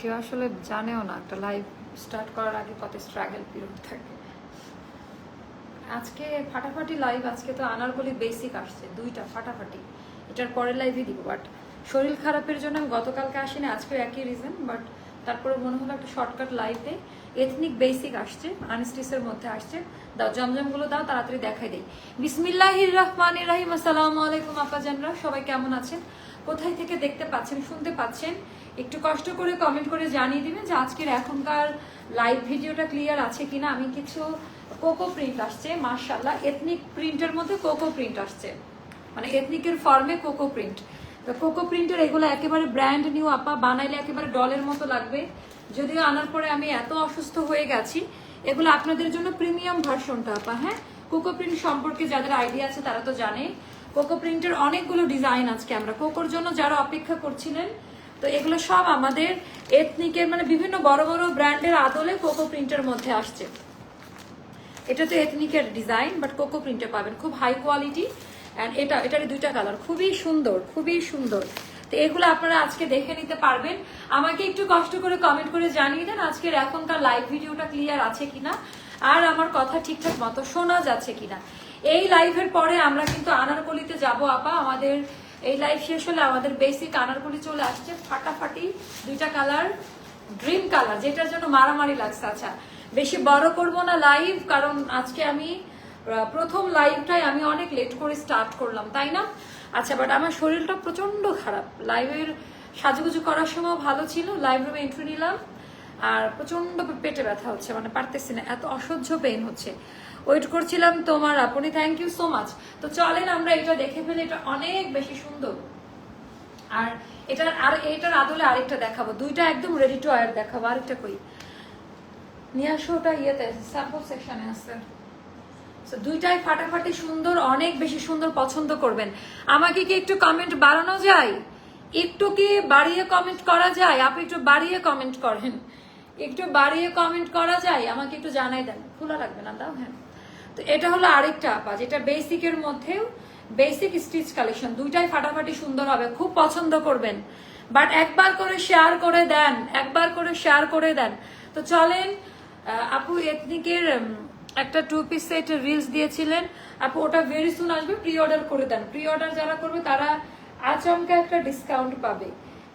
কেউ আসলে জানেও না, একটা লাইভ স্টার্ট করার আগে কত স্ট্রাগল পিরিয়ড থাকে। আজকে ফাটাফাটি লাইভ আজকে তো আনারকলি বেসিক আসছে, দুইটা ফাটাফাটি। এটার পরের লাইভই দিব বাট শরীর খারাপের জন্য আমি গতকালকে আসিনি, আজকেও একই রিজন বাট তারপরে মনে হলো একটা শর্টকাট লাইভে এথনিক বেসিক আসছে আনস্টিসের মধ্যে আসছে। দাও, জমজমগুলো দাও, তাড়াতাড়ি দেখাই দেই। বিসমিল্লাহির রহমানির রহিম, আসসালামু আলাইকুম আপাজানরা, সবাই কেমন আছেন? কোথায় থেকে দেখতে পাচ্ছেন, শুনতে পাচ্ছেন? একটু কষ্ট করে কমেন্ট করে জানিয়ে দিবেন যে আজকের এখনকার লাইভ ভিডিওটা ক্লিয়ার আছে কিনা। আমি কিছু কোকো প্রিন্ট আসছে মার্শাল্লাহ এথনিক প্রিন্টের মধ্যে কোকো প্রিন্ট আসছে। মানে এথনিকের ফর্মে কোকো প্রিন্ট তো কোকো প্রিন্টের এগুলো একেবারে ব্র্যান্ড নিউ আপা, বানাইলে একেবারে ডলের মতো লাগবে। যদিও আনার পরে আমি এত অসুস্থ হয়ে গেছি, এগুলো আপনাদের জন্য প্রিমিয়াম ভার্সনটা, আপা হ্যাঁ? কোকো প্রিন্ট সম্পর্কে যাদের আইডিয়া আছে তারা তো জানে। কোকো প্রিন্টের অনেকগুলো ডিজাইন আজকে আমরা। কোকোর জন্য যারা অপেক্ষা করছিলেন, তো এগুলো সব আমাদের এথনিকের মানে বিভিন্ন বড় বড় ব্র্যান্ডের আদলে কোকো প্রিন্টের মধ্যে আসছে। এটা তো এথনিকের ডিজাইন বাট কোকো প্রিন্টে পাবেন। খুব হাই কোয়ালিটি অ্যান্ড এটা এটার দুইটা কালার খুবই সুন্দর খুবই সুন্দর। তো এগুলো আপনারা আজকে দেখে নিতে পারবেন। আমাকে একটু কষ্ট করে কমেন্ট করে জানিয়ে দেন আজকের এখনকার লাইভ ভিডিওটা ক্লিয়ার আছে কিনা। আর আমার কথা ঠিকঠাক মতো শোনা যাচ্ছে কিনা। এই লাইভের পরে আমরা কিন্তু আনারকলিতে যাব, আপা। আমাদের এই লাইভ শেষ হলে আমাদের বেসিক আনারকলি চলে আসছে। ফাটাফাটি দুইটা কালার ড্রিম কালার যেটার জন্য মারামারি লাগছে। আচ্ছা বেশি বড় করব না লাইভ কারণ আজকে আমি প্রথম লাইভটাই আমি অনেক লেট করে স্টার্ট করলাম, তাই না? আচ্ছা বাট আমার শরীরটা প্রচণ্ড খারাপ। লাইভের সাজুগুজু করার সময় ভালো ছিল লাইভ রুমে এন্ট্রি নিলাম আর প্রচণ্ড পেটে ব্যথা হচ্ছে মানে পারতেছি না এত অসহ্য পেইন হচ্ছে। ওয়েট করছিলাম তোমার আপনি থ্যাংক ইউ সো মাচ তো চলেন আমরা এটা দেখে ফেলি এটা অনেক বেশি সুন্দর। আর এটার আর এটার আদলে আরেকটা দেখাবো দুইটা একদম রেডি টু আয়ার দেখাবো আরেকটা কই? নিয়ে আসো ওটা ইয়েতে স্যাম্পল সেকশনে So, দুইটাই ফাটাফাটি সুন্দর, অনেক বেশি সুন্দর পছন্দ করবেন। আমাকে কি একটু কমেন্ট বাড়ানো যায়? একটু কি বাড়িয়ে কমেন্ট করা যায়? আপনি একটু বাড়িয়ে কমেন্ট করেন। একটু বাড়িয়ে কমেন্ট করা যায়? আমাকে একটু জানাই দেন। খোলা রাখবেন না? দাও হ্যাঁ। তো এটা হলো আরেকটা আপা যেটা বেসিকের মধ্যেও বেসিক স্টিচ কালেকশন দুইটাই ফাটাফাটি সুন্দর হবে। খুব পছন্দ করবেন। বাট একবার করে শেয়ার করে দেন। একবার করে শেয়ার করে দেন। তো চলেন আপু এথনিকের একটা টু পিস সেট রিলস দিয়েছিলেন। আপু, ওটা ভেরি সুন আসবে প্রি অর্ডার করে দেন। প্রি অর্ডার যারা করবে, তারা আচমকা একটা ডিসকাউন্ট পাবে।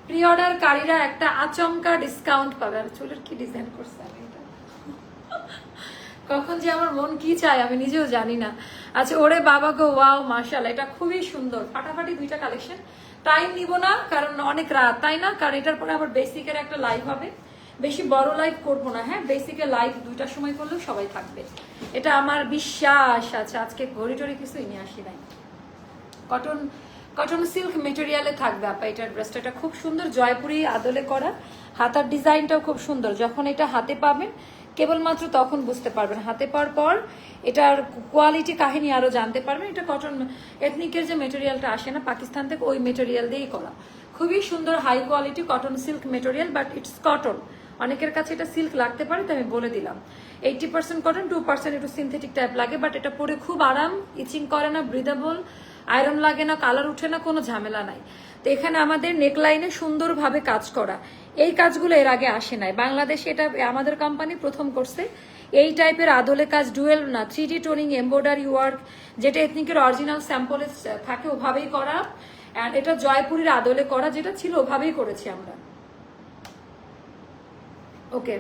প্রি অর্ডার কারীরা একটা আচমকা ডিসকাউন্ট পাবে। আর, চুলের কি ডিজাইন করছে আমি এটা? কখন যে আমার মন কি চায়, আমি নিজেও জানি না। আচ্ছা ওরে বাবা গো ওয়াও মার্শাল এটা খুবই সুন্দর। ফাটাফাটি দুইটা কালেকশন টাইম নিব না, কারণ অনেক রাত, তাই না? কারণ এটার পরে আবার বেসিকের একটা লাইভ হবে। বেশি বড় লাইভ করব না হ্যাঁ? বেসিকের লাইভ দুইটার সময় করলেও সবাই থাকবে। এটা আমার বিশ্বাস আছে, আজকে ঘড়ি টড়ি কিছুই নিয়ে আসি নাই। কটন কটন সিল্ক মেটেরিয়ালে থাকবে, আপা, এটার ড্রেসটা এটা খুব সুন্দর, জয়পুরি আদলে করা। হাতার ডিজাইনটাও খুব সুন্দর, যখন এটা হাতে পাবেন, কেবলমাত্র তখন বুঝতে পারবেন। হাতে পাওয়ার পর এটার কোয়ালিটি কাহিনী আরও জানতে পারবেন। এটা কটন এথনিকের যে মেটেরিয়ালটা আসে না, পাকিস্তান থেকে ওই মেটেরিয়াল দিয়েই করা। খুবই সুন্দর high quality cotton silk material but it's cotton অনেকের কাছে এটা সিল্ক লাগতে পারে তাই আমি বলে দিলাম। Eighty percent cotton two percent একটু সিনথেটিক টাইপ লাগে বাট এটা পরে খুব আরাম ইচিং করে না ব্রিদেবল আয়রন লাগে না কালার উঠে না, কোনো ঝামেলা নাই। তো এখানে আমাদের নেকলাইনে সুন্দরভাবে কাজ করা। এই কাজগুলো এর আগে আসে নাই। বাংলাদেশে এটা, আমাদের কোম্পানি প্রথম করছে। এই টাইপের আদলে কাজ ডুয়েল না three D toning embroidery work যেটা এথনিকের অরিজিনাল স্যাম্পলে থাকে, ওভাবেই করা। এটা জয়পুরের আদলে করা, যেটা ছিল, ওভাবেই করেছি আমরা। ওকে,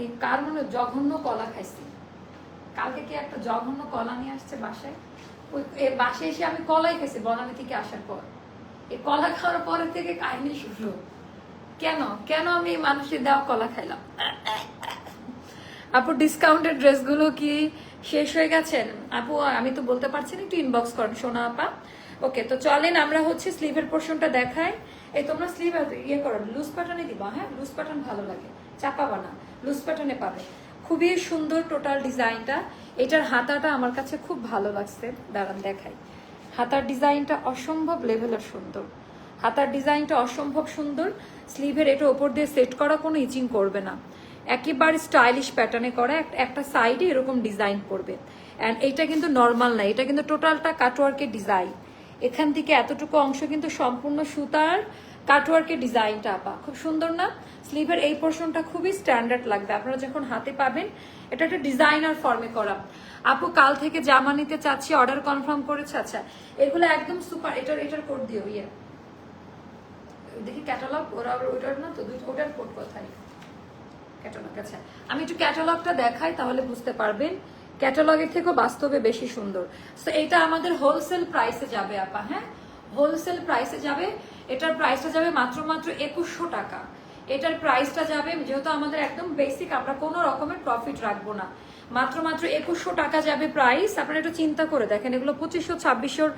এই কার মনে জঘন্য কলা খাইছি। কালকে কি একটা জঘন্য কলা নিয়ে আসছে বাসায়? ওই বাসে এসে আমি কলাই খেয়েছি বনানি থেকে আসার পর। এই কলা খাওয়ার পরে থেকে কাহিনী শুরু কেন? কেন আমি মানুষের দেওয়া কলা খাইলাম? আপু ডিসকাউন্টেড ড্রেসগুলো কি শেষ হয়ে গেছেন আপু, আমি তো বলতে পারছি না, একটু ইনবক্স করেন, সোনা আপা। ওকে তো চলেন, আমরা হচ্ছে স্লিভের পোর্শনটা দেখাই। এই তোমরা স্লিভ ইয়ে করো লুজ প্যাটার্নে দিবা হ্যাঁ? লুজ প্যাটার্ন ভালো লাগে, চাপাবা না লুজ প্যাটার্নে পাবে। খুবই সুন্দর টোটাল ডিজাইনটা এটার হাতাটা আমার কাছে খুব ভালো লাগছে, দাঁড়ান দেখাই। হাতার ডিজাইনটা অসম্ভব লেভেলের সুন্দর। হাতার ডিজাইনটা অসম্ভব সুন্দর। স্লিভের এটা ওপর দিয়ে সেট করা কোনো ইচিং করবে না। একেবারে স্টাইলিশ প্যাটার্নে করা, এক- একটা সাইডে এরকম ডিজাইন করবে। অ্যান্ড এটা কিন্তু নর্মাল না, এটা কিন্তু টোটালটা কাটওয়ার্কের ডিজাইন এখান থেকে এতটুকু অংশ কিন্তু সম্পূর্ণ সুতার কাটওয়ার্কের ডিজাইনটা, আপা। খুব সুন্দর না? স্লিভের এই পোর্শনটা খুবই স্ট্যান্ডার্ড লাগবে। আপনারা যখন হাতে পাবেন, এটা একটা ডিজাইনার ফর্মে করা। আপু, কাল থেকে জামা নিতে চাচ্ছি অর্ডার কনফার্ম করেছে আচ্ছা। এগুলো একদম সুপার এটার এটার কোড দিও ইয়ে। দেখি ক্যাটালগ ওরা ওটার না তো, দুটো ওটার কোড কোথায়? ক্যাটালগ আচ্ছা। আমি একটু ক্যাটালগটা দেখাই, তাহলে বুঝতে পারবেন। ক্যাটালগের থেকেও বাস্তবে বেশি সুন্দর। তো এটা আমাদের হোলসেল প্রাইসে যাবে, আপা হ্যাঁ? হোলসেল প্রাইসে যাবে, এটার প্রাইসটা যাবে মাত্র মাত্র একুশশো টাকা। এটার প্রাইসটা যাবে, যেহেতু আমাদের একদম বেসিক আমরা কোনো রকমের প্রফিট রাখব না। মাত্র মাত্র একুশশো টাকা যাবে প্রাইস আপনারা একটু চিন্তা করে দেখেন, এগুলো পঁচিশশো, ছাব্বিশশোর,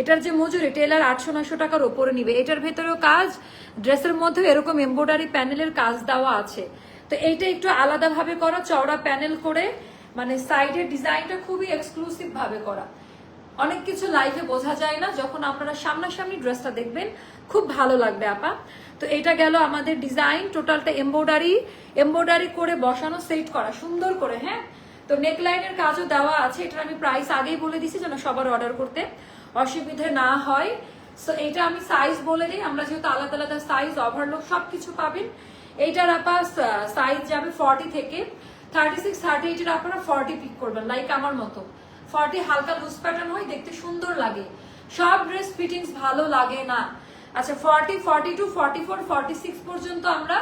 এটার যে মজুরি টেলার আটশো নশো টাকার ওপরে নিবে। এটার ভেতরেও কাজ, ড্রেসের মধ্যেও এরকম এমব্রয়ডারি প্যানেলের কাজ দেওয়া আছে। তো এইটা একটু আলাদাভাবে করা, চওড়া প্যানেল করে মানে সাইডের ডিজাইনটা খুবই এক্সক্লুসিভ ভাবে করা। অনেক কিছু লাইভে বোঝা যায় না, যখন আপনারা সামনাসামনি ড্রেসটা দেখবেন, খুব ভালো লাগবে আপা। তো এটা গেল আমাদের ডিজাইন টোটালটা এমব্রয়ডারি এমব্রয়ডারি করে বসানো সেট করা, সুন্দর করে হ্যাঁ? তো নেকলাইনের কাজও দেওয়া আছে, এটার আমি প্রাইস আগেই বলে দিছি যেন সবার অর্ডার করতে। অসুবিধে না হয়। সো এটা আমি সাইজ বলে দিই, আমরা যেহেতু আলাদা আলাদা সাইজ ওভারলোক সবকিছু পাবেন। এইটার আপা সাইজ যাবে ফর্টি থেকে। থার্টি সিক্স থার্টি এইটের আপনারা ফর্টি পিক করবেন লাইক আমার মতো। ফর্টি হালকা লুজ প্যাটার্ন হয়, দেখতে সুন্দর লাগে। সব ড্রেস ফিটিংস ভালো লাগে না। আচ্ছা forty forty two forty four forty six পর্যন্ত আমরা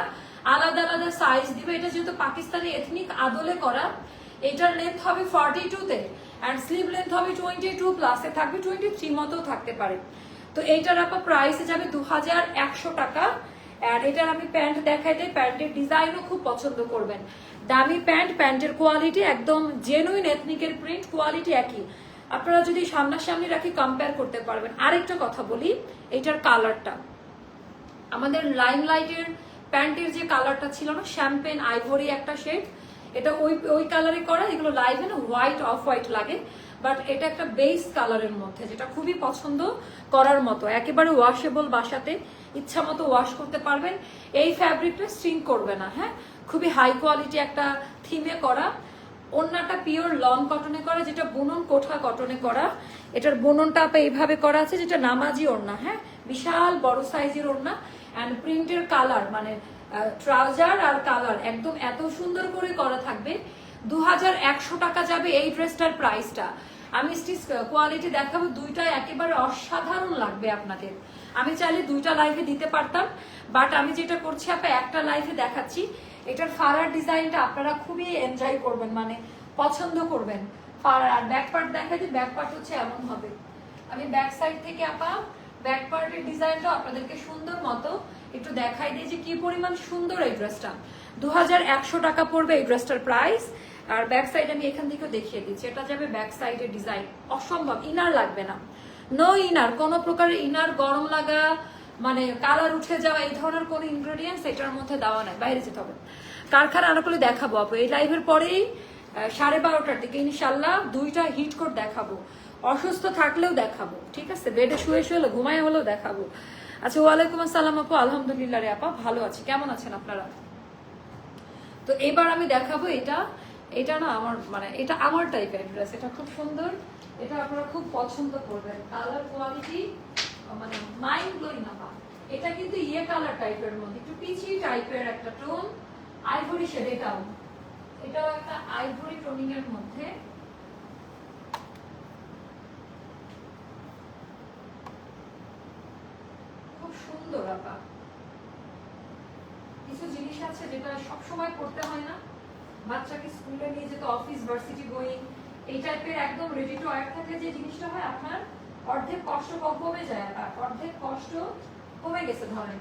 আলাদা আলাদা সাইজ দিব। এটা যেহেতু পাকিস্তানি এথনিক আদলে করা, এটার লেন্থ হবে ফর্টি টুতে অ্যান্ড স্লিভ লেন্থ হবে টোয়েন্টি টু প্লাসে থাকবে টোয়েন্টি থ্রি মতো থাকতে পারে। তো এইটার আপা প্রাইসে যাবে দু হাজার একশো টাকা। আর এটার আমি প্যান্ট দেখাই দিই প্যান্টের ডিজাইনও খুব পছন্দ করবেন। দামি প্যান্ট, প্যান্টের কোয়ালিটি একদম জেনুইন এথনিকের প্রিন্ট কোয়ালিটি একই। আপনারা যদি সামনাসামনি রাখি কম্পেয়ার করতে পারবেন। আরেকটা কথা বলি, এটার কালারটা আমাদের লাইম লাইটের প্যান্টের যে কালারটা ছিল না শ্যাম্পেন আইভরি একটা শেড এটা ওই ওই কালারে করা, এগুলো লাইভ না হোয়াইট অফ হোয়াইট লাগে। বাট এটা একটা বেস কালারের মধ্যে, যেটা খুবই পছন্দ করার মতো। একেবারে ওয়াশেবল বাসাতে ইচ্ছা মতো ওয়াশ করতে পারবেন। এই ফ্যাব্রিকটা স্ট্রিং করবে না হ্যাঁ? খুবই হাই কোয়ালিটি একটা থিমে করা। ওড়নাটা পিওর লং কটনে করা, যেটা বুনন কোঠা কটনে করা। এটার বুননটা এইভাবে করা আছে, যেটা নামাজি ওড়না হ্যাঁ? বিশাল বড় সাইজের ওড়না। অ্যান্ড প্রিন্টের কালার মানে ট্রাউজার আর কালার একদম এত সুন্দর করে করা থাকবে। দু হাজার একশো টাকা যাবে এই ড্রেসটার প্রাইসটা আমি স্টিচ কোয়ালিটি দেখাবো, দুইটা একেবারে অসাধারণ লাগবে আপনাদের। আমি চাইলে দুইটা লাইভে দিতে পারতাম বাট আমি যেটা করছি, আপা, একটা লাইভে দেখাচ্ছি। এটার ফারার ডিজাইনটা আপনারা খুবই এনজয় করবেন মানে পছন্দ করবেন ফারার। আর ব্যাক পার্ট দেখা যায় ব্যাক পার্ট হচ্ছে এমন হবে। আমি ব্যাক সাইড থেকে আপা ব্যাক পার্টের ডিজাইনটা আপনাদেরকে সুন্দর মতো একটু দেখাই দিই যে কি পরিমাণ সুন্দর এই ড্রেসটা দু হাজার একশো টাকা পড়বে এই ড্রেসটার প্রাইস আর ব্যাক সাইড আমি এখান থেকেও দেখিয়ে দিচ্ছি। এটা যাবে ব্যাক সাইডের ডিজাইন অসম্ভব ইনার লাগবে না। নো ইনার কোনো প্রকারের ইনার গরম লাগা মানে কালার উঠে যাওয়া, এই ধরনের কোনো ইনগ্রেডিয়েন্টস এটার মধ্যে দেওয়া নাই, বাইরে যেতে হবে। কারখানা আনারকলি দেখাবো আপু, এই লাইভের পরেই সাড়ে বারোটার দিকে ইনশাল্লাহ দুইটা হিট কোট দেখাবো। অসুস্থ থাকলেও দেখাবো, ঠিক আছে? বেডে শুয়ে শুয়ে হলো, ঘুমায় হলেও দেখাবো। আচ্ছা ওয়ালাইকুম আসসালাম আপু, আলহামদুলিল্লাহ রে আপা, ভালো আছি। কেমন আছেন আপনারা? তো এবার আমি দেখাবো এটা এটা না আমার মানে এটা আমার টাইপের ড্রেস এটা খুব সুন্দর, এটা আপনারা খুব পছন্দ করবেন। কালার কোয়ালিটি মানে মাইন্ড ব্লোয়িং আপা এটা কিন্তু ইয়ে কালার টাইপের মধ্যে, একটু পিচি টাইপের একটা টোন আইভরি শেড এটাও এটাও একটা আইভরি টোনিং এর মধ্যে। খুব সুন্দর আপা কিছু জিনিস আছে যেটা সব সময় করতে হয় না। বাচ্চাকে স্কুলে নিয়ে যেতে অফিস ভার্সিটি গোয়িং এই টাইপের একদম রেডি টু ওয়্যার থাকলে যে জিনিসটা হয় আপনার অর্ধেক কষ্ট কমে যায়, আর অর্ধেক কষ্ট কমে গেছে ধরেন।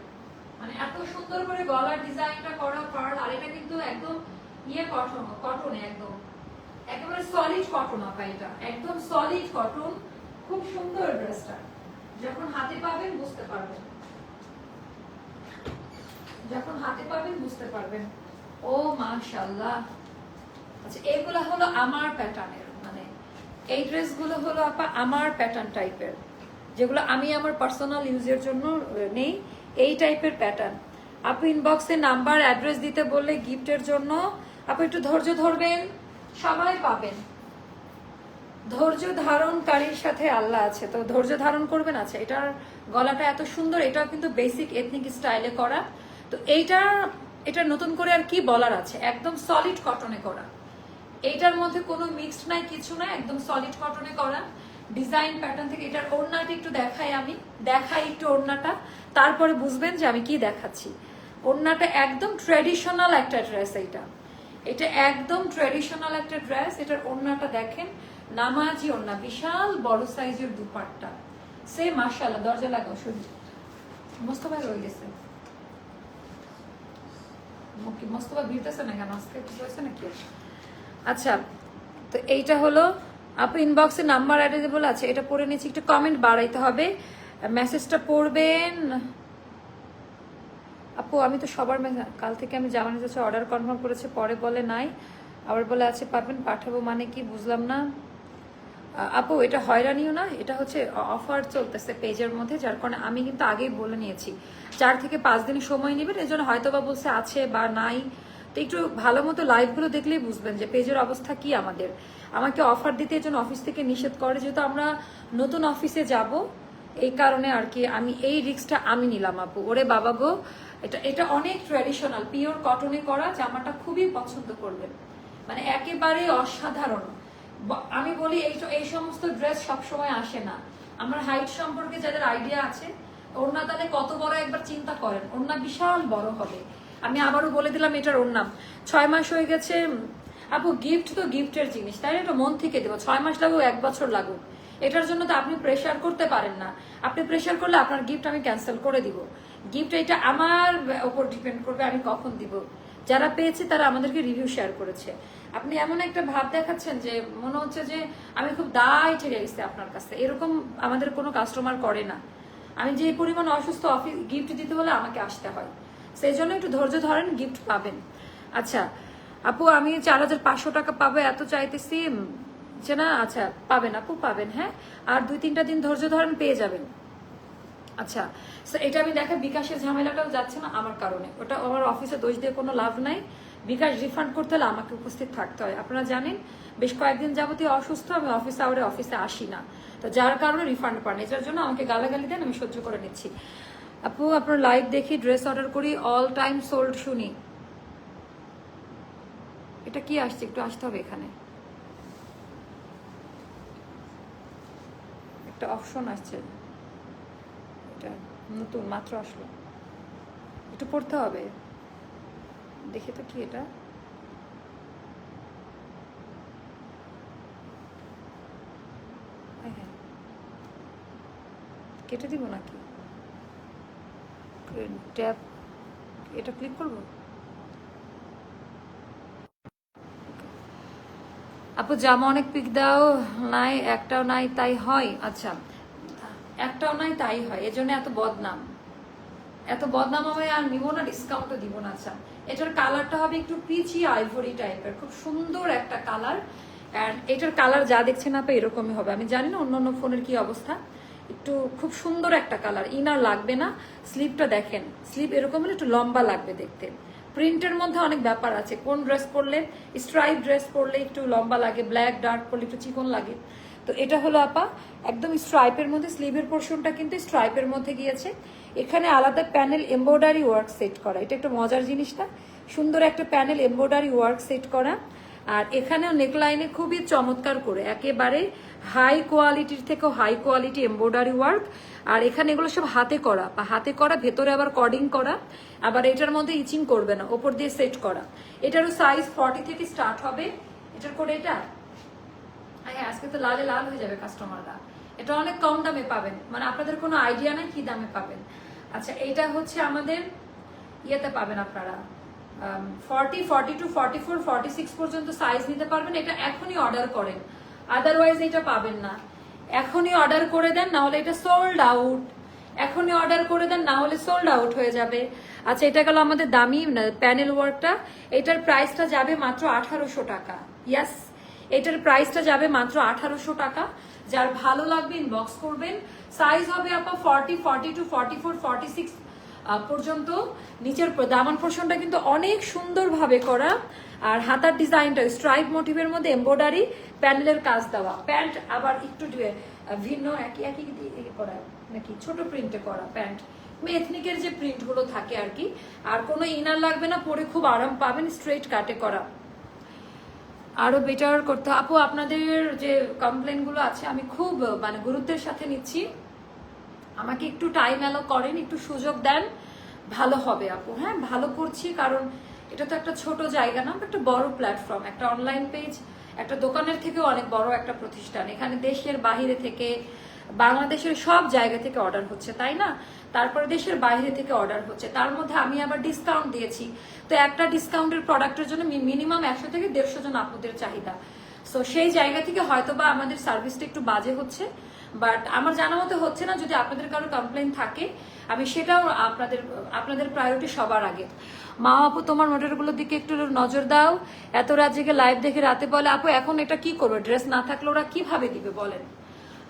মানে এত সুন্দর করে গলার ডিজাইনটা করা পার্ল, আর এটা কিন্তু একদম ইয়ে কটন কটনে একদম। একেবারে সলিড কটন আপা এটা। একদম সলিড কটন খুব সুন্দর ড্রেসটা যখন হাতে পাবেন বুঝতে পারবেন। যখন হাতে পাবেন বুঝতে পারবেন। ও মাশাআল্লাহ। আচ্ছা এগুলো হলো আমার প্যাটার্নের এই ড্রেসগুলো হলো আপা আমার প্যাটার্ন টাইপের যেগুলো আমি আমার পার্সোনাল ইউজের জন্য নেই। এই টাইপের প্যাটার্ন আপু ইনবক্সে নাম্বার অ্যাড্রেস দিতে বললে গিফটের জন্য, আপু একটু ধৈর্য ধরবেন সবাই পাবেন। ধৈর্য ধারণকারীর সাথে আল্লাহ আছে, তো ধৈর্য ধারণ করবেন আছে এটার গলাটা এত সুন্দর, এটাও কিন্তু বেসিক এথনিক স্টাইলে করা। তো এইটা, এটা নতুন করে আর কি বলার আছে? একদম সলিড কটনে করা। এইটার মধ্যে কোনো মিক্সড নাই, কিছু নাই, একদম সলিড কটনে করা। ডিজাইন প্যাটার্ন থেকে এটার ওড়নাটা একটু দেখাই আমি। দেখাই একটু ওড়নাটা। তারপরে বুঝবেন যে আমি কি দেখাচ্ছি। ওড়নাটা একদম ট্রেডিশনাল একটা ড্রেস এইটা। এটা একদম ট্রেডিশনাল একটা ড্রেস এটার ওড়নাটা দেখেন, নামাজি ওড়না, বিশাল বড় সাইজের দুপাট্টা। সে মাশাআল্লাহ, দরজা লাগাও শুধু মোস্তফা রয়ে গেছে মোস্তফা ভিড়তেছে না কেন? আজকে কিছু হয়েছে নাকি? আচ্ছা তো এইটা হলো, আপু ইনবক্সে নাম্বার অ্যাড্রেসেবল আছে এটা পড়ে নিচ্ছি একটু কমেন্ট বাড়াইতে হবে। মেসেজটা পড়বেন। আপু, আমি তো সবার কাল থেকে আমি জামানি যাচ্ছে অর্ডার কনফার্ম করেছে, পরে বলে নাই। আবার বলে আছে পাবেন পাঠাবো মানে কি বুঝলাম না। আপু, এটা হয়রানিও না, এটা হচ্ছে অফার চলতেছে পেজের মধ্যে, যার কারণে আমি কিন্তু আগেই বলে নিয়েছি। চার থেকে পাঁচ দিন সময় নেবেন জন্য হয়তো বা বলছে আছে বা নাই। তো একটু ভালো মতো লাইভগুলো দেখলেই বুঝবেন যে পেজের অবস্থা কি আমাদের। আমাকে অফার দিতে এই জন্য অফিস থেকে নিষেধ করে, যেহেতু আমরা নতুন অফিসে যাব, এই কারণে আর কি আমি এই রিক্সটা আমি নিলাম আপু। ওরে বাবা গো, এটা এটা অনেক ট্র্যাডিশনাল পিওর কটনে করা জামাটা খুবই পছন্দ করবেন। মানে একেবারে অসাধারণ। আমি বলি এই এই সমস্ত ড্রেস সবসময় আসে না। আমার হাইট সম্পর্কে যাদের আইডিয়া আছে, ওড়না তাহলে কত বড় একবার চিন্তা করেন, ওড়না বিশাল বড় হবে। আমি আবারও বলে দিলাম এটার ওর নাম। ছয় মাস হয়ে গেছে আপু গিফট তো গিফটের জিনিস, তাই? এটা মন থেকে দেবো। ছয় মাস লাগুক, এক বছর লাগুক। এটার জন্য তো আপনি প্রেশার করতে পারেন না। আপনি প্রেশার করলে আপনার গিফট আমি ক্যান্সেল করে দিব। গিফট এটা আমার ওপর ডিপেন্ড করবে, আমি কখন দিব। যারা পেয়েছে তারা আমাদেরকে রিভিউ শেয়ার করেছে। আপনি এমন একটা ভাব দেখাচ্ছেন যে, মনে হচ্ছে যে আমি খুব দায় ঠেকে গেছি আপনার কাছে এরকম আমাদের কোনো কাস্টমার করে না। আমি যে পরিমাণ অসুস্থ অফিস গিফট দিতে হলে আমাকে আসতে হয়। সেই জন্য একটু ধৈর্য ধরেন গিফট পাবেন। আচ্ছা আপু, আমি চার হাজার পাঁচশো টাকা পাবো, এত চাইতেছি যে না আচ্ছা পাবেন, আপু, পাবেন হ্যাঁ? আর দুই তিনটা দিন ধৈর্য ধরেন, পেয়ে যাবেন। আচ্ছা এটা আমি দেখা বিকাশের ঝামেলাটাও যাচ্ছে না আমার কারণে। ওটা আমার অফিসে দোষ দিয়ে কোনো লাভ নাই। বিকাশ রিফান্ড করতে হলে আমাকে উপস্থিত থাকতে হয়। আপনারা জানেন, বেশ কয়েকদিন যাবতীয় অসুস্থ, আমি অফিসে আওয়ারে অফিসে আসি না। তো যার কারণে রিফান্ড পান। এটার জন্য আমাকে গালাগালি দেন, আমি সহ্য করে নিচ্ছি। আপু, আপনার লাইভ দেখি ড্রেস অর্ডার করি অল টাইম সোল্ড শুনি। এটা কি আসছে? একটু আসতে হবে এখানে। একটা অপশন আসছে। এটা নতুন, মাত্র আসলো। একটু পড়তে হবে। দেখে তো কি এটা। কেটে দিব নাকি? ট্যাপ, এটা ক্লিক করব? আপু, জামা অনেক পিক দাও নাই, একটাও নাই, তাই হয়? আচ্ছা একটাও নাই, তাই হয়। এজন্য এত বদনাম। এত বদনাম আমি আর নিব না ডিসকাউন্টও দিব না। আচ্ছা এটার কালারটা হবে একটু পিচি আইভরি টাইপের খুব সুন্দর একটা কালার অ্যান্ড এটার কালার যা দেখছেন আপনি এরকমই হবে। আমি জানি না অন্য অন্য ফোনের কি অবস্থা। একটু খুব সুন্দর একটা কালার ইনার লাগবে না স্লিপটা দেখেন স্লিপ এরকম হলে একটু লম্বা লাগবে দেখতে। প্রিন্টের মধ্যে অনেক ব্যাপার আছে, কোন ড্রেস পরলে স্ট্রাইপ ড্রেস পরলে একটু লম্বা লাগে ব্ল্যাক ডার্ক পরলে একটু চিকন লাগে। তো এটা হলো আপা, একদম স্ট্রাইপের মধ্যে স্লিভের পোর্শনটা কিন্তু স্ট্রাইপের মধ্যে গিয়েছে। এখানে আলাদা প্যানেল এমব্রয়ডারি ওয়ার্ক সেট করা, এটা একটা মজার জিনিসটা সুন্দর একটা প্যানেল এমব্রয়ডারি ওয়ার্ক সেট করা। আর এখানেও নেকলাইনে খুবই চমৎকার করে, একেবারে হাই কোয়ালিটির থেকেও হাই কোয়ালিটি এমব্রয়ডারি ওয়ার্ক আর এখানে এগুলো সব হাতে করা। বা হাতে করা, ভেতরে আবার কর্ডিং করা, আবার এটার মধ্যে ইচিং করবে না, ওপর দিয়ে সেট করা। এটারও সাইজ ফর্টি থেকে স্টার্ট হবে। এটার করে এটা? হ্যাঁ আজকে তো লালে লাল হয়ে যাবে কাস্টমাররা এটা অনেক কম দামে পাবেন। মানে আপনাদের কোনো আইডিয়া নাই কি দামে পাবেন। আচ্ছা এটা হচ্ছে আমাদের ইয়েতে পাবেন আপনারা। Forty forty two forty four forty six পর্যন্ত সাইজ নিতে পারবেন। এটা এখনই অর্ডার করেন। আদারওয়াইজ এটা পাবেন না। এখনই অর্ডার করে দেন, না হলে এটা সোল্ড আউট এখনই অর্ডার করে দেন, না হলে সোল্ড আউট হয়ে যাবে। আচ্ছা এটা গেল আমাদের দামি প্যানেল ওয়ার্কটা এটার প্রাইসটা যাবে মাত্র আঠারোশো টাকা। ইয়াস এটার প্রাইসটা যাবে মাত্র আঠারোশো টাকা। যার ভালো লাগবে ইনবক্স করবেন। সাইজ হবে আপা forty forty two forty four forty six পর্যন্ত নিচের দামান পোর্শনটা কিন্তু অনেক সুন্দরভাবে করা। আর হাতার ডিজাইনটা স্ট্রাইপ মোটিভের মধ্যে এমব্রয়ডারি প্যানেলের কাজ দেওয়া। প্যান্ট আবার একটু ভিন্ন, একই একই করা, নাকি ছোট প্রিন্টে করা প্যান্ট। এথনিকের যে প্রিন্টগুলো থাকে আর কি, আর কোনো ইনার লাগবে না, পরে খুব আরাম পাবেন স্ট্রেট কাটে করা। আরও বেটার করতে আপু, আপনাদের যে কমপ্লেনগুলো আছে, আমি খুব মানে গুরুত্বের সাথে নিচ্ছি। আমাকে একটু টাইম অ্যালো করেন, একটু সুযোগ দেন। ভালো হবে আপু হ্যাঁ? ভালো করছি, কারণ এটা তো একটা ছোট জায়গা না, একটা বড় প্ল্যাটফর্ম একটা অনলাইন পেজ একটা দোকানের থেকেও অনেক বড় একটা প্রতিষ্ঠান। এখানে দেশের বাহিরে থেকে, বাংলাদেশের সব জায়গা থেকে অর্ডার হচ্ছে, তাই না? তারপরে দেশের বাইরে থেকে অর্ডার হচ্ছে। তার মধ্যে আমি আবার ডিসকাউন্ট দিয়েছি। তো একটা ডিসকাউন্টের প্রোডাক্টের জন্য মিনিমাম একশো থেকে দেড়শো জন আপুদের চাহিদা। সো সেই জায়গা থেকে হয়তো বা আমাদের সার্ভিসটা একটু বাজে হচ্ছে। বাট আমার জানা মতো হচ্ছে না যদি আপনাদের কারও কমপ্লেন থাকে, আমি সেটাও আপনাদের আপনাদের প্রায়োরিটি সবার আগে। মা আপু, তোমার মডেলগুলোর দিকে একটু নজর দাও। এত রাত জেগে লাইভ দেখে রাতে বলে, আপু, এখন এটা কি করবে? ড্রেস না থাকলে ওরা কীভাবে দিবে বলেন?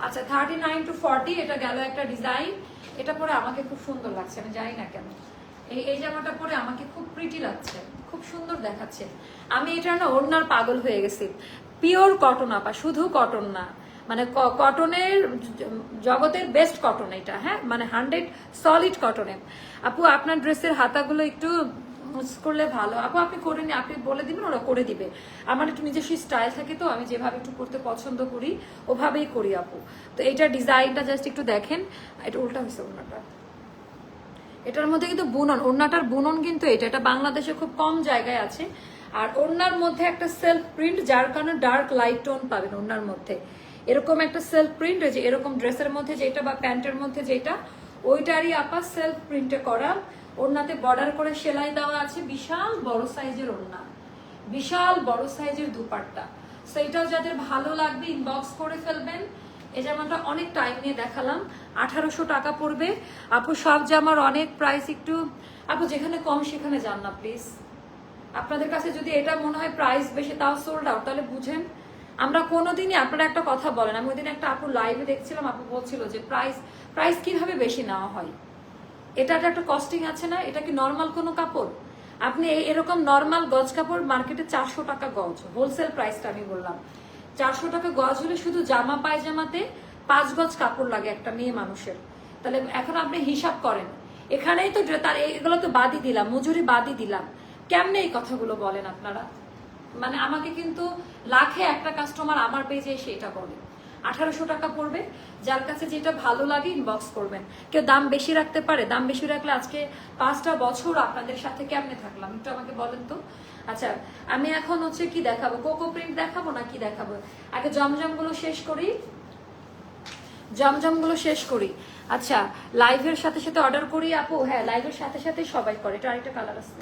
আচ্ছা থার্টি নাইন টু ফর্টি এটা গেল একটা ডিজাইন এটা পরে আমাকে খুব সুন্দর লাগছে, আমি জানি না কেন। এই এই জামাটা পরে আমাকে খুব প্রিটি লাগছে, খুব সুন্দর দেখাচ্ছে। আমি এটা না ওড়নার পাগল হয়ে গেছি। পিওর কটন আপা, শুধু কটন না। মানে কটনের জগতের বেস্ট কটন এটা হ্যাঁ? মানে হান্ড্রেড সলিড কটনের আপু, আপনার ড্রেসের হাতাগুলো একটু করলে ভালো। আপু, আপনি করে নি আপনি বলে দিবেন, ওরা করে দিবে। আমার একটু নিজস্ব স্টাইল থাকে তো, আমি যেভাবে একটু করতে পছন্দ করি, ওভাবেই করি আপু। তো এইটা ডিজাইনটা জাস্ট একটু দেখেন। এটা উল্টা হয়েছে ওনাটা এটার মধ্যে কিন্তু বুনন, ওড়নাটার বুনন কিন্তু এটা। এটা বাংলাদেশে খুব কম জায়গায় আছে। আর ওড়নার মধ্যে একটা সেলফ প্রিন্ট যার কারণে ডার্ক লাইট টোন পাবেন ওড়নার মধ্যে। এরকম একটা সেলফ প্রিন্ট যে এরকম ড্রেসের মধ্যে যেটা বা প্যান্টের মধ্যে যেটা, ওইটারই আপা সেলফ প্রিন্টে করা ওড়নাতে বর্ডার করে সেলাই দেওয়া আছে বিশাল বড় সাইজের ওড়না। বিশাল বড় সাইজের দুপাট্টা। সেইটাও যাদের ভালো লাগবে ইনবক্স করে ফেলবেন। এই জামাটা অনেক টাইম নিয়ে দেখালাম, আঠারোশো টাকা পড়বে। আপু, সব জামার অনেক প্রাইস একটু, আপু, যেখানে কম সেখানে যান না প্লিজ আপনাদের কাছে যদি এটা মনে হয় প্রাইস বেশি, তাও সোল্ড আউট তাহলে বুঝেন। আমরা কোনোদিনই, আপনারা একটা কথা বলেন, আমি ওই দিন একটা আপু লাইভে দেখছিলাম, আপু বলছিল যে প্রাইস প্রাইস কীভাবে বেশি নেওয়া হয়? এটা একটা কস্টিং আছে না? এটা কি নর্মাল কোনো কাপড়? আপনি এরকম নর্মাল গজ কাপড় মার্কেটে চারশো টাকা গজ হোলসেল প্রাইসটা আমি বললাম। চারশো টাকা গজ হলে শুধু জামা পায়জামাতে পাঁচ গজ কাপড় লাগে একটা মেয়ে মানুষের। তাহলে এখন আপনি হিসাব করেন। এখানেই তো তার, এগুলো তো বাদই দিলাম, মজুরি বাদই দিলাম। কেমনে এই কথাগুলো বলেন আপনারা? মানে আমাকে কিন্তু লাখে একটা কাস্টমার আমার পেজে এসে এটা বলে আঠারোশো টাকা পড়বে, যার কাছে যেটা ভালো লাগে ইনবক্স করবেন। কেউ দাম বেশি রাখতে পারে, দাম বেশি রাখলে আজকে পাঁচটা বছর আপনাদের সাথে কেমনে থাকলাম? একটু আমাকে বলেন তো। আচ্ছা আমি এখন হচ্ছে কি দেখাবো? কোকো প্রিন্ট দেখাবো না কি দেখাবো? আগে জমজমগুলো শেষ করি। জমজমগুলো শেষ করি। আচ্ছা লাইভের সাথে সাথে অর্ডার করি আপু? হ্যাঁ লাইভের সাথে সাথে সবাই করে। এটা আরেকটা কালার আছে।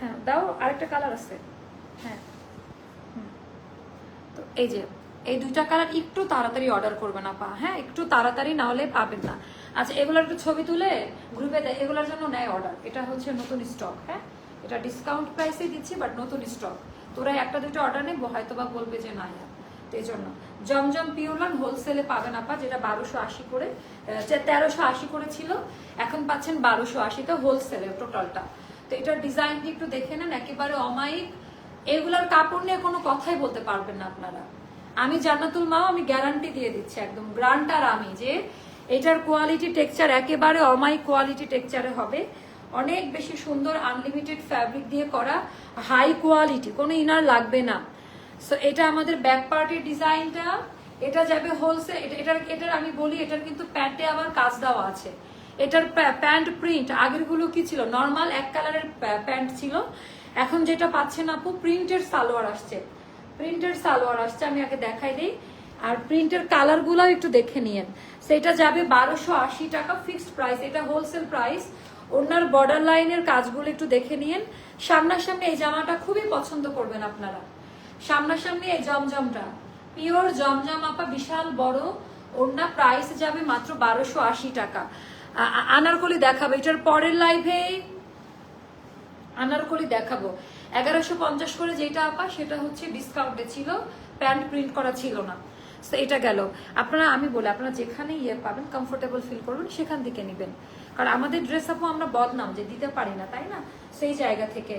হ্যাঁ দাও, আরেকটা কালার আছে। হ্যাঁ। তো এই যে, এই দুইটা কালার একটু তাড়াতাড়ি অর্ডার করবেন আপা হ্যাঁ? একটু তাড়াতাড়ি না হলে পাবেন না। আচ্ছা এগুলোর একটু ছবি তুলে গ্রুপে দেয়, এগুলোর জন্য নেয় অর্ডার এটা হচ্ছে নতুন স্টক হ্যাঁ? এটা ডিসকাউন্ট প্রাইসে দিচ্ছি বাট নতুন স্টক তোরা একটা দুটো অর্ডার নেব হয়তো বা বলবে যে না এই জন্য। জমজম পিওরলান হোলসেলে পাবেন আপা, যেটা বারোশো আশি করে তেরোশো আশি করে ছিল, এখন পাচ্ছেন বারোশো আশিতে হোলসেলে টোটালটা তো এটার ডিজাইনটি একটু দেখে নেন, একেবারে অমায়িক এগুলার কাপড় নিয়ে কোনো কথাই বলতে পারবেন না আপনারা। আমি জান্নাতুল মাও আমি গ্যারান্টি দিয়ে দিচ্ছি একদম। গ্রান্টার আমি যে এটার কোয়ালিটি টেক্সচার একেবারে অমাই কোয়ালিটি টেক্সচারে হবে। অনেক বেশি সুন্দর আনলিমিটেড ফ্যাব্রিক দিয়ে করা হাই কোয়ালিটি কোনো ইনার লাগবে না। সো এটা আমাদের ব্যাক পার্টির ডিজাইনটা এটা যাবে হোলসেল এটার এটার আমি বলি, এটার কিন্তু প্যান্টে আবার কাজ দেওয়া আছে। এটার প্যান্ট প্রিন্ট আগেরগুলো কি ছিল? নর্মাল এক কালারের প্যান্ট ছিল। এখন যেটা পাচ্ছেন আপু প্রিন্টের সালোয়ার আসছে। প্রিন্টের সালোয়ার আসছে, আমি আগে দেখাই দিই। আর প্রিন্টের কালারগুলো একটু দেখে নিয়েন। সেটা যাবে বারোশো আশি টাকা ফিক্সড প্রাইস এটা হোলসেল প্রাইস ওনার বর্ডার লাইনের কাজগুলো একটু দেখে নিয়েন। সামনাসামনি এই জামাটা খুবই পছন্দ করবেন আপনারা। সামনাসামনি এই জমজমটা। পিওর জমজম আপা, বিশাল বড়। ওড়না প্রাইস যাবে মাত্র বারোশো আশি টাকা। আনারকলি দেখাবে। এটার পরের লাইভে আনারকলি দেখাবো। এগারোশো পঞ্চাশ করে যেটা আপা, সেটা হচ্ছে ডিসকাউন্টে ছিল, প্যান্ট প্রিন্ট করা ছিল না। তো এটা গেল। আপনারা, আমি বলি, আপনারা যেখানে ইয়ে পাবেন কমফোর্টেবল ফিল করবেন, সেখান থেকে নেবেন। কারণ আমাদের ড্রেস আপও আমরা বদনাম যে দিতে পারি না, তাই না? সেই জায়গা থেকে।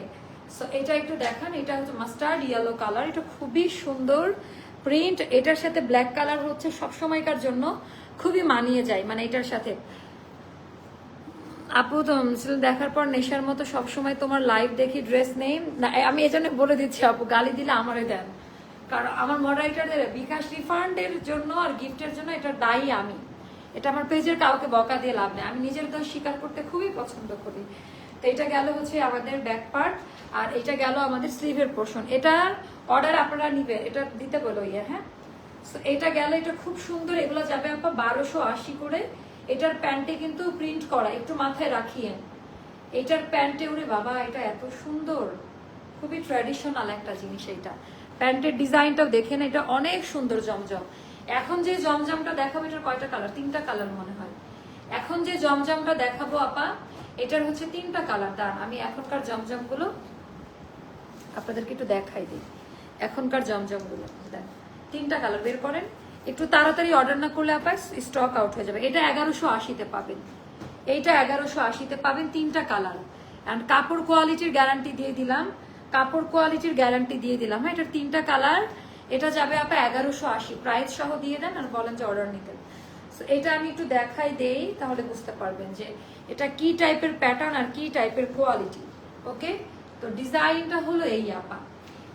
সো এটা একটু দেখান, এটা হচ্ছে মাস্টার্ড ইয়েলো কালার এটা খুবই সুন্দর প্রিন্ট এটার সাথে ব্ল্যাক কালার হচ্ছে সব সময়কার জন্য, খুবই মানিয়ে যায় মানে এটার সাথে। আপু, তো দেখার পর নেশার মতো সবসময় তোমার লাইভ দেখি ড্রেস নেই। আমি এজন্য বলে দিচ্ছি আপু, গালি দিলে আমারে দেন। কারণ আমার মডারেটারদের বিকাশ রিফান্ডের জন্য আর গিফটের জন্য এটা দায়ী আমি। এটা আমার পেজের কাউকে বকা দিয়ে লাভ নেই। আমি নিজের দোষ স্বীকার করতে খুবই পছন্দ করি। তো এটা গেল হচ্ছে আমাদের ব্যাক পার্ট আর এটা গেল আমাদের স্লিভের পোর্শন এটার অর্ডার আপনারা নিবেন এটা দিতে বলো ইয়ে হ্যাঁ? এটা গেল, এটা খুব সুন্দর, এগুলো যাবে আপা বারোশো আশি করে। এটার প্যান্টে কিন্তু প্রিন্ট করা, একটু মাথায় রাখিয়েন। এটার প্যান্টে উড়ে বাবা, এটা এত সুন্দর। খুবই ট্র্যাডিশনাল একটা জিনিস এটা প্যান্টের ডিজাইনটাও দেখেন, এটা অনেক সুন্দর জমজম। এখন যে জমজমটা দেখাবো, এটার কয়টা কালার তিনটা কালার মনে হয়। এখন যে জমজমটা দেখাবো আপা, এটার হচ্ছে তিনটা কালার দাঁড়ান আমি এখনকার জমজমগুলো আপনাদেরকে একটু দেখাই দিই। এখনকার জমজমগুলো, দেখ, তিনটা কালার বের করেন। একটু তাড়াতাড়ি অর্ডার না করলে আপনার স্টক আউট হয়ে যাবে। এটা এগারোশো আশিতে পাবেন। এইটা এগারোশো আশিতে পাবেন তিনটা কালার অ্যান্ড কাপড় কোয়ালিটির গ্যারান্টি দিয়ে দিলাম। কাপড় কোয়ালিটির গ্যারান্টি দিয়ে দিলাম। হ্যাঁ এটার তিনটা কালার এটা যাবে আপনার এগারোশো আশি। প্রাইস সহ দিয়ে দেন আর বলেন যে অর্ডার নিতেন এটা আমি একটু দেখাই দেই, তাহলে বুঝতে পারবেন যে এটা কি টাইপের প্যাটার্ন আর কি টাইপের কোয়ালিটি ওকে তো ডিজাইনটা হলো এই আপা।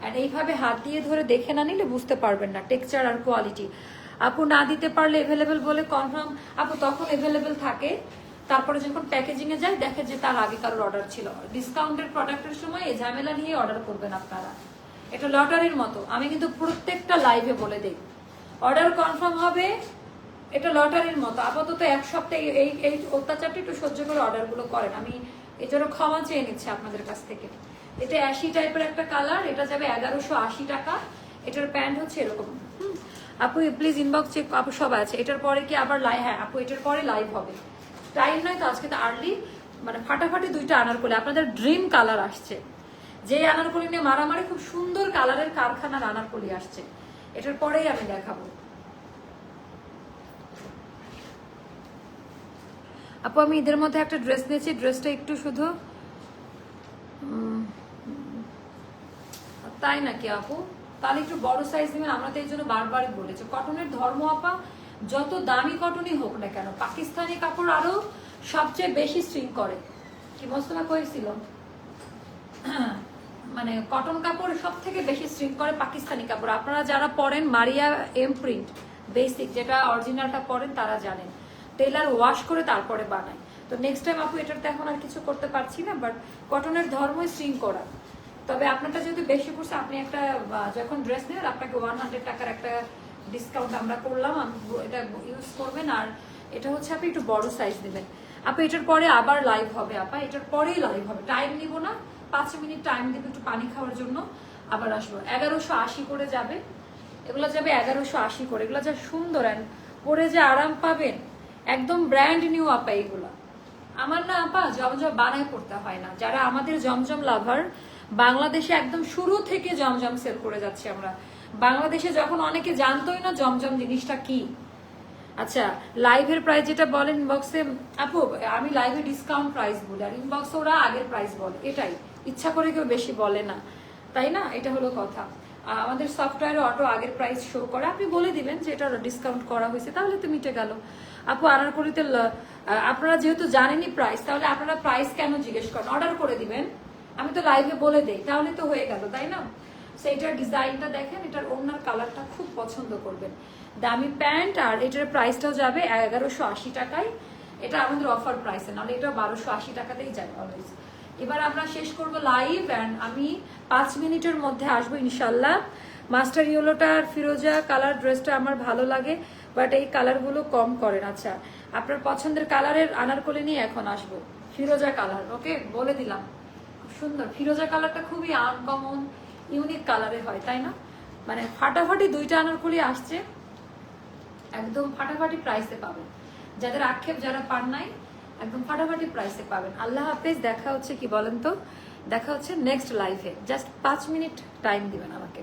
আর এইভাবে হাত দিয়ে ধরে দেখে না নিলে বুঝতে পারবেন না টেক্সচার আর কোয়ালিটি আপু না দিতে পারলে এভেলেবেল বলে কনফার্ম আপু তখন এভেলেবেল থাকে। তারপরে যখন প্যাকেজিং এ যায়, দেখে যে তার আগে কারোর অর্ডার ছিল। ডিসকাউন্টেড প্রোডাক্টের সময় এই ঝামেলা নিয়ে অর্ডার করবেন আপনারা। এটা লটারির মতো। আমি কিন্তু প্রত্যেকটা লাইভে বলে দিই। অর্ডার কনফার্ম হবে, এটা লটারির মতো। আপাতত এক সপ্তাহে এই এই অত্যাচারটা একটু সহ্য করে অর্ডারগুলো করেন। আমি এই জন্য ক্ষমা চেয়ে নিচ্ছি আপনাদের কাছ থেকে। এটা অ্যাশি টাইপের একটা কালার, এটা যাবে এগারোশো আশি টাকা। এটার প্যান্ট হচ্ছে এরকম। আপু প্লিজ ইনবক্স চেক আপু, সব আছে। এটার পরে কি আবার লাইভ হ্যাঁ আপু, এটার পরে লাইভ হবে। টাইম নয় তো, আজকে তো আর্লি মানে ফাটাফাটি দুইটা আনার করলে আপনাদের ড্রিম কালার আসছে। যে আনারকলি নিয়ে মারামারি, খুব সুন্দর কালারের কারখানার আনারকলি আসছে। এটার পরেই আমি দেখাবো। আপু, আমি ঈদের মধ্যে একটা ড্রেস নিয়েছি। ড্রেসটা একটু শুধু তাই নাকি আপু? তাহলে একটু বড় সাইজ নেবেন, আমরা তো এই জন্য বারবারই বলেছি। কটনের ধর্ম আপা, যত দামি কটনই হোক না কেন, পাকিস্তানি কাপড় আরও সবচেয়ে বেশি স্ট্রিং করে। কি মোস্তফা করেছিল মানে কটন কাপড় সব থেকে বেশি স্ট্রিং করে পাকিস্তানি কাপড়। আপনারা যারা পরেন মারিয়া এম প্রিন্ট বেসিক যেটা অরিজিনালটা পরেন, তারা জানেন। টেলার ওয়াশ করে তারপরে বানায়। তো নেক্সট টাইম আপু, এটার তো এখন আর কিছু করতে পারছি না বাট কটনের ধর্মই স্ট্রিং করা। তবে আপনারটা যেহেতু বেশি পড়ছে, আপনি একটা যখন ড্রেস নেবেন, আপনাকে ওয়ান হান্ড্রেড টাকার একটা ডিসকাউন্ট আমরা করলাম এটা ইউজ করবেন, আর এটা হচ্ছে আপনি একটু বড় সাইজ নেবেন। আপনি এটার পরে আবার লাইভ হবে, আপা, এটার পরেই লাইভ হবে। টাইম নিব না, পাঁচ মিনিট টাইম দিব একটু পানি খাওয়ার জন্য, আবার আসব। এগারোশো আশি করে যাবে, এগুলো যাবে এগারোশো আশি করে, এগুলো যা সুন্দর and পরে যে আরাম পাবেন, একদম ব্র্যান্ড নিউ আপা, এগুলো। আমার না, আপা, জমজম বানায় পড়তে হয় না। যারা আমাদের জমজম লাভার বাংলাদেশে একদম শুরু থেকে জমজম সেল করে যাচ্ছি আমরা। বাংলাদেশে যখন অনেকে জানতোই না জমজম জিনিসটা কি। আচ্ছা লাইভের প্রাইস যেটা বলেন ইনবক্সে আপু, আমি লাইভে ডিসকাউন্ট প্রাইস বলি, আর ইনবক্সে ওরা আগের প্রাইস বলে, এটাই। ইচ্ছা করে কেউ বেশি বলে না। তাই না? এটা হলো কথা। আমাদের সফটওয়্যারে অটো আগের প্রাইস শো করে। আপনি বলে দিবেন যে এটা ডিসকাউন্ট করা হয়েছে, তাহলে তো মিটে গেল। আপু আনারকলিতে আপনারা যেহেতু জানেনই প্রাইস তাহলে আপনারা প্রাইস কেন জিজ্ঞেস করেন? অর্ডার করে দিবেন। আমি তো লাইভে বলে দেই, তাহলে তো হয়ে গেল, তাই না? সেইটার ডিজাইনটা দেখেন, এটার ওনার কালারটা খুব পছন্দ করবেন। দামি প্যান্ট আর এটার প্রাইসটাও যাবে এগারোশো আশি টাকায়। এটা আমাদের অফার প্রাইসে নাহলে এটা বারোশো আশি টাকাতেই যায় অলওয়েজ এবার আমরা শেষ করব লাইভ অ্যান্ড আমি পাঁচ মিনিটের মধ্যে আসব ইনশাল্লাহ মাস্টার ইয়েলোটা আর ফিরোজা কালার ড্রেসটা আমার ভালো লাগে বাট এই কালারগুলো কম করেন। আচ্ছা আপনার পছন্দের কালারের আনারকলি নিয়ে এখন আসব। ফিরোজা কালার ওকে বলে দিলাম। সুন্দর। ফিরোজা কালারটা খুবই আনকমন ইউনিক কালারে হয়, তাই না? মানে ফাটাফাটি দুইটা আনারকলি আসছে, একদম ফাটাফাটি প্রাইসে পাবেন। যাদের আক্ষেপ যারা পান নাই, একদম ফাটাফাটি প্রাইসে পাবেন। আল্লাহ হাফেজ, দেখা হচ্ছে কি বলেন তো? দেখা হচ্ছে নেক্সট লাইফে জাস্ট পাঁচ মিনিট টাইম দিবেন আমাকে।